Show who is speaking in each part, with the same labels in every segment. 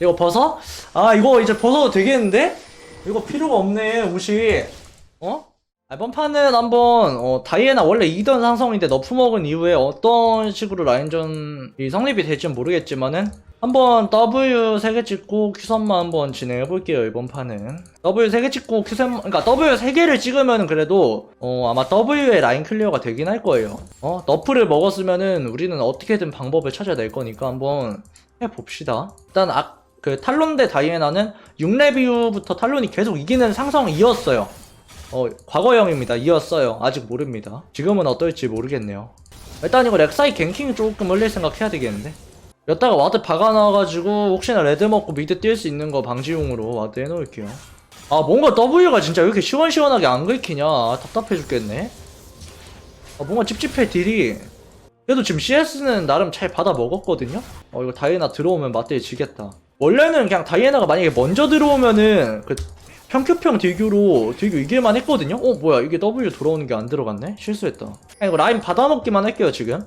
Speaker 1: 이거 벗어? 아 이거 이제 벗어도 되겠는데? 이거 필요가 없네 옷이 어? 아, 이번 판은 한번 어, 다이애나 원래 2던 상성인데 너프 먹은 이후에 어떤 식으로 라인전이 성립이 될지는 모르겠지만은 한번 W 3개 찍고 Q3만 한번 진행해 볼게요 이번 판은 W 3개 찍고 Q3 그러니까 W 3개를 찍으면 그래도 어, 아마 W의 라인 클리어가 되긴 할 거예요 어 너프를 먹었으면은 우리는 어떻게든 방법을 찾아낼 거니까 한번 해봅시다 일단 아, 그 탈론 대 다이애나는 6레 이후부터 탈론이 계속 이기는 상성이었어요 어, 과거형입니다. 이었어요. 아직 모릅니다. 지금은 어떨지 모르겠네요. 일단 이거 렉사이 갱킹 조금 올릴 생각 해야 되겠는데? 여기다가 와드 박아놔가지고 혹시나 레드 먹고 미드 뛸 수 있는 거 방지용으로 와드 해놓을게요. 아 뭔가 W가 진짜 왜 이렇게 시원시원하게 안 긁히냐 아, 답답해 죽겠네. 아 뭔가 찝찝해 딜이. 그래도 지금 CS는 나름 잘 받아 먹었거든요? 어 이거 다이애나 들어오면 맞대에 지겠다. 원래는 그냥 다이애나가 만약에 먼저 들어오면은 그 평큐평 딜교로 딜교 이길만 했거든요? 어 뭐야 이게 W 돌아오는 게 안 들어갔네? 실수했다 그냥 이거 라인 받아먹기만 할게요 지금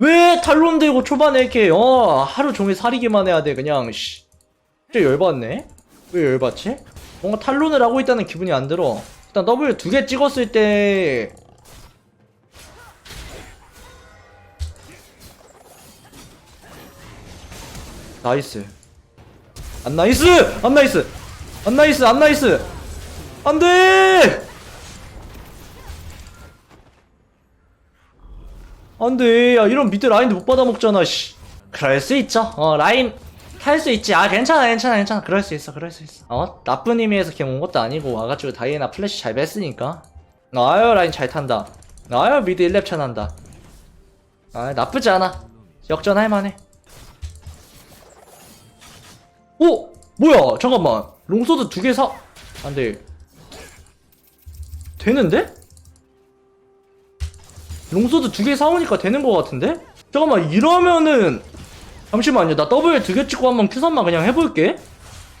Speaker 1: 왜 탈론 들고 초반에 이렇게 어 하루 종일 사리기만 해야 돼 그냥 씨 진짜 열받네 왜 열받지? 뭔가 탈론을 하고 있다는 기분이 안 들어 일단 W 두 개 찍었을 때 나이스 안 나이스! 안 나이스! 안 나이스! 안 나이스! 안 돼! 안 돼. 야, 이런 밑에 라인도 못 받아먹잖아, 씨. 그럴 수 있죠. 어, 라인 탈 수 있지. 아, 괜찮아, 괜찮아, 괜찮아. 그럴 수 있어, 그럴 수 있어. 어? 나쁜 의미에서 걔 온 것도 아니고 와가지고 다이애나 플래시 잘 뺐으니까. 아유, 라인 잘 탄다. 아유, 미드 1렙 차난다. 아, 나쁘지 않아. 역전할 만해. 오! 뭐야? 잠깐만. 롱소드 두 개 사... 안돼. 되는데? 롱소드 두 개 사오니까 되는 것 같은데? 잠깐만 이러면은 잠시만요. 나 W 두 개 찍고 한번 Q3만 그냥 해볼게.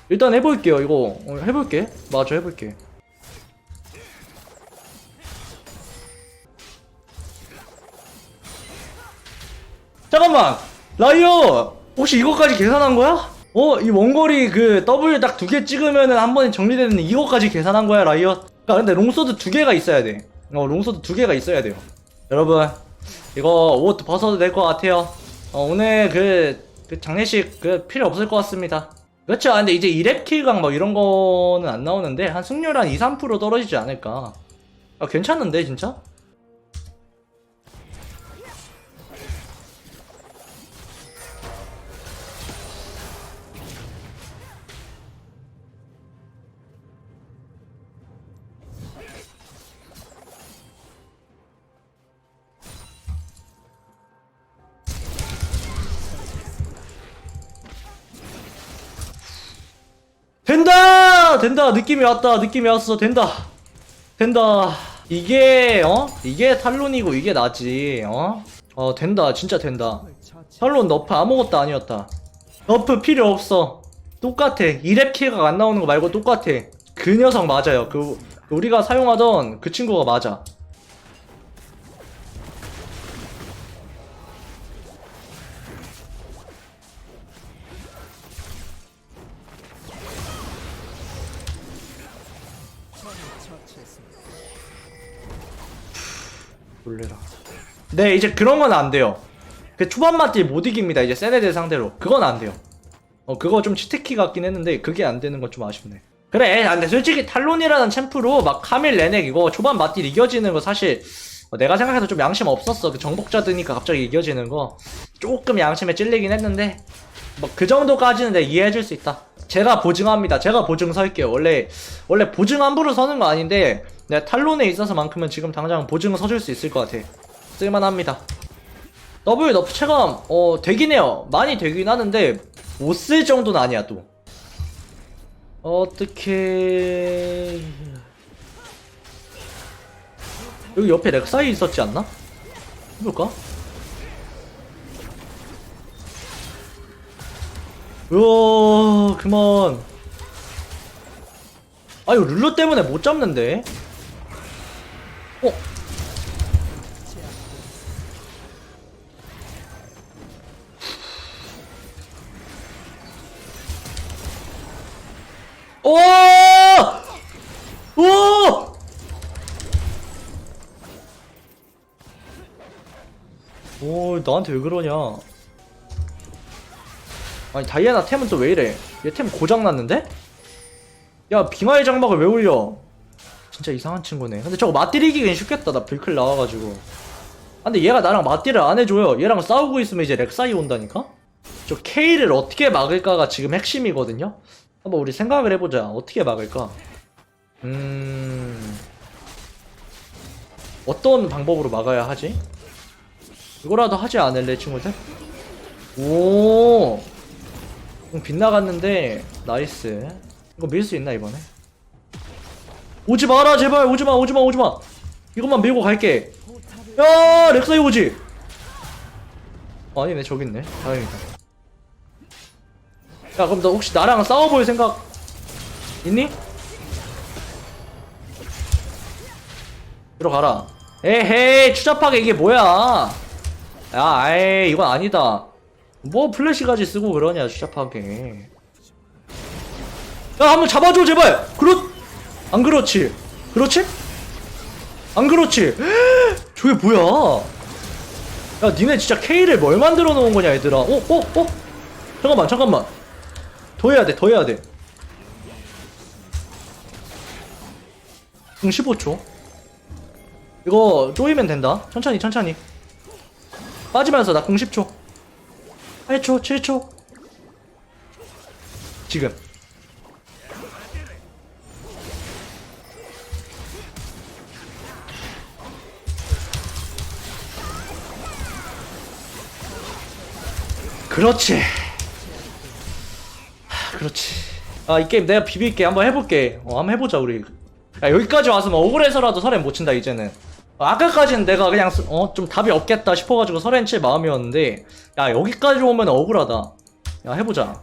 Speaker 1: 일단 해볼게요 이거. 어, 해볼게. 맞아 해볼게. 잠깐만! 라이어! 혹시 이거까지 계산한 거야? 어, 이 원거리 그 W 딱 두 개 찍으면은 한 번에 정리되는 이거까지 계산한 거야, 라이엇. 아, 근데 롱소드 두 개가 있어야 돼. 어, 롱소드 두 개가 있어야 돼요. 여러분, 이거 옷 벗어도 될 것 같아요. 어, 오늘 그, 그 장례식 그 필요 없을 것 같습니다. 그렇죠. 아, 근데 이제 2렙 킬강 뭐 이런 거는 안 나오는데 한 승률 한 2, 3% 떨어지지 않을까. 아, 괜찮은데, 진짜? 된다! 된다! 느낌이 왔다! 느낌이 왔어! 된다! 된다! 이게, 어? 이게 탈론이고 이게 나지, 어? 어, 된다. 진짜 된다. 탈론 너프 아무것도 아니었다. 너프 필요 없어. 똑같아. 2렙 킬가 안 나오는 거 말고 똑같아. 그 녀석 맞아요. 그, 우리가 사용하던 그 친구가 맞아. 놀래라. 네, 이제 그런 건 안 돼요. 그 초반 맛딜 못 이깁니다. 이제 센 애들 상대로. 그건 안 돼요. 어, 그거 좀 치트키 같긴 했는데, 그게 안 되는 건 좀 아쉽네. 그래, 아, 근데 솔직히 탈론이라는 챔프로 막 카밀 레넥 이거 초반 맛딜 이겨지는 거 사실, 어, 내가 생각해도 좀 양심 없었어. 그 정복자 드니까 갑자기 이겨지는 거. 조금 양심에 찔리긴 했는데, 뭐 그 정도까지는 내가 이해해줄 수 있다. 제가 보증합니다. 제가 보증 설게요. 원래 원래 보증 함부로 서는 거 아닌데 내가 탈론에 있어서만큼은 지금 당장 보증 서줄 수 있을 것 같아. 쓸만합니다. W 너프 체감 어 되긴 해요. 많이 되긴 하는데 못 쓸 정도는 아니야 또. 어떻게 여기 옆에 렉사이 있었지 않나? 해볼까? 으어 그만 아 이거 룰루 때문에 못 잡는데 어? 오! 오! 오, 나한테 왜 그러냐? 아니, 다이애나 템은 또 왜 이래? 얘 템 고장났는데? 야, 빙하의 장막을 왜 올려? 진짜 이상한 친구네. 근데 저거 맞디리기긴 쉽겠다. 나 빌클 나와가지고. 아, 근데 얘가 나랑 맞디를 안 해줘요. 얘랑 싸우고 있으면 이제 렉사이 온다니까? 저 K를 어떻게 막을까가 지금 핵심이거든요? 한번 우리 생각을 해보자. 어떻게 막을까? 음... 어떤 방법으로 막아야 하지? 이거라도 하지 않을래, 친구들? 오! 좀 빗나갔는데, 나이스. 이거 밀 수 있나, 이번에? 오지 마라, 제발! 오지 마, 오지 마, 오지 마! 이것만 밀고 갈게. 야, 렉사이 오지! 어, 아니네, 저기 있네. 다행이다. 야, 그럼 너 혹시 나랑 싸워볼 생각 있니? 들어가라. 에헤이, 추잡하게 이게 뭐야? 야, 에이, 이건 아니다. 뭐 플래시까지 쓰고 그러냐, 추잡하게. 야, 한번 잡아줘, 제발! 그렇, 안 그렇지? 그렇지? 안 그렇지? 저게 뭐야? 야, 니네 진짜 K를 뭘 만들어 놓은 거냐, 얘들아? 어, 어, 어? 잠깐만, 잠깐만. 더 해야 돼, 더 해야 돼. 응, 15초. 이거 쪼이면 된다. 천천히, 천천히. 빠지면서 나궁 10초. 8초, 7초. 지금. 그렇지. 하, 그렇지. 아, 이 게임 내가 비빌게. 한번 해볼게. 어, 한번 해보자, 우리. 야, 여기까지 왔으면 억울해서라도 설엔 못 친다, 이제는. 어, 아까까지는 내가 그냥, 스- 어, 좀 답이 없겠다 싶어가지고 설엔 칠 마음이었는데, 야, 여기까지 오면 억울하다. 야, 해보자.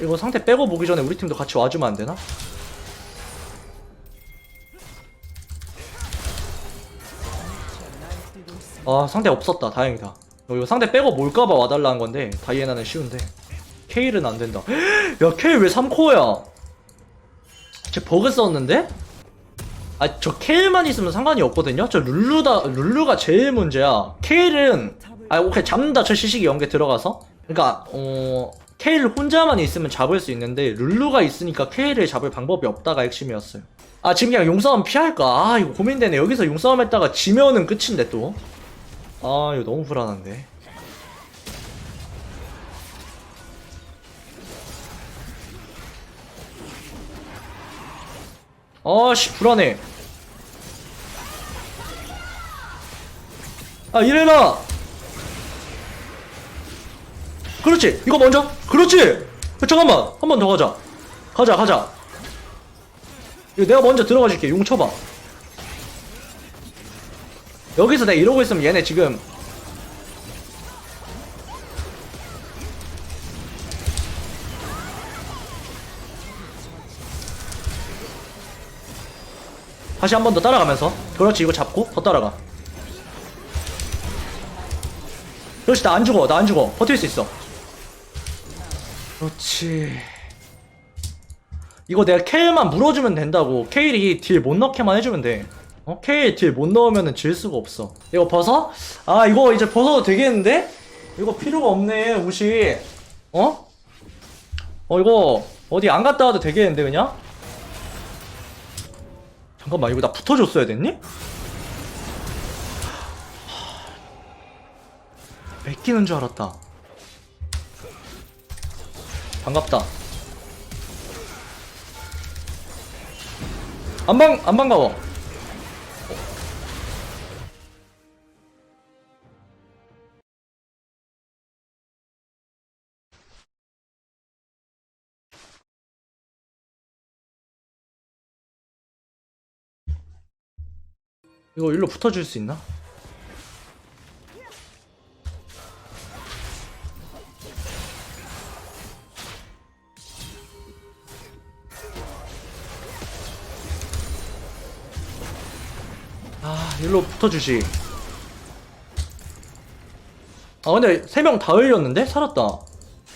Speaker 1: 이거 상태 빼고 보기 전에 우리 팀도 같이 와주면 안 되나? 아 상대 없었다 다행이다 어, 이거 상대 빼고 몰까봐 와달라는 건데 다이애나는 쉬운데. 케일은 안 된다. 야 케일 왜 3코어야? 쟤 버그 썼는데? 아 저 케일만 있으면 상관이 없거든요? 저 룰루다 룰루가 제일 문제야. 케일은 아 오케이 잡는다. 저 시식이 연계 들어가서. 그러니까 어 케일 혼자만 있으면 잡을 수 있는데 룰루가 있으니까 케일을 잡을 방법이 없다가 핵심이었어요. 아 지금 그냥 용싸움 피할까? 아 이거 고민되네. 여기서 용싸움 했다가 지면은 끝인데 또 아 이거 너무 불안한데. 아씨 불안해. 아 이래라! 그렇지! 이거 먼저? 그렇지! 야, 잠깐만! 한 번 더 가자. 가자 가자. 이거 내가 먼저 들어가 줄게. 용 쳐봐 여기서 내가 이러고 있으면 얘네 지금 다시 한 번 더 따라가면서. 그렇지 이거 잡고 더 따라가. 그렇지 나 안 죽어 나 안 죽어. 버틸 수 있어. 그렇지. 이거 내가 케일만 물어주면 된다고. 케일이 딜 못 넣게만 해주면 돼 어? 케일 딜못 넣으면 질 수가 없어 이거 벗어? 아 이거 이제 벗어도 되겠는데? 이거 필요가 없네 옷이 어? 어 이거 어디 안 갔다 와도 되겠는데 그냥? 잠깐만 이거 나 붙어줬어야 됐니? 뺏기는 줄 알았다 반갑다 안 반, 안 반가워 이거 일로 붙어줄 수 있나? 아 일로 붙어주지 아 근데 세 명 다 흘렸는데? 살았다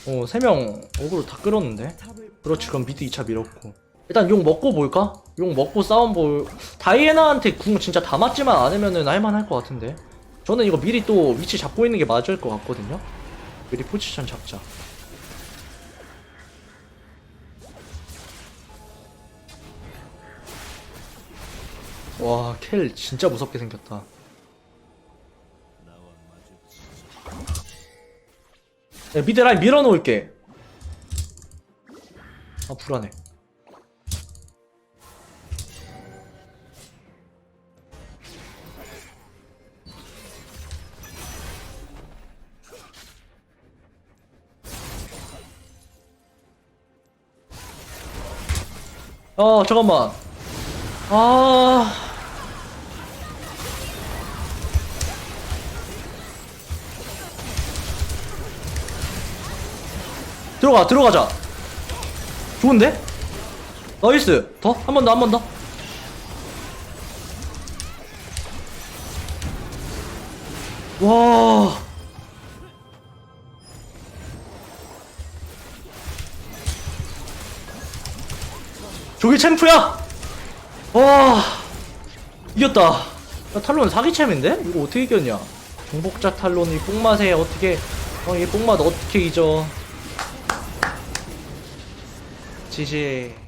Speaker 1: 어세 명 어그로 다 끌었는데 그렇지 그럼 미드 2차 밀었고 일단 용 먹고 볼까? 용 먹고 싸움 볼 다이애나한테 궁 진짜 다 맞지만 않으면은 할만할 것 같은데 저는 이거 미리 또 위치 잡고 있는 게 맞을 것 같거든요 미리 포지션 잡자 와, 켈 진짜 무섭게 생겼다. 야, 미드 라인 밀어놓을게. 아, 불안해. 어, 잠깐만. 아. 들어가, 들어가자. 좋은데? 나이스. 더? 한 번 더, 한 번 더. 와. 저게 챔프야! 와. 이겼다. 야, 탈론 사기챔인데? 이거 어떻게 이겼냐? 정복자 탈론이 뽕맛에 어떻게, 어, 이 뽕맛 어떻게 잊어. 지지.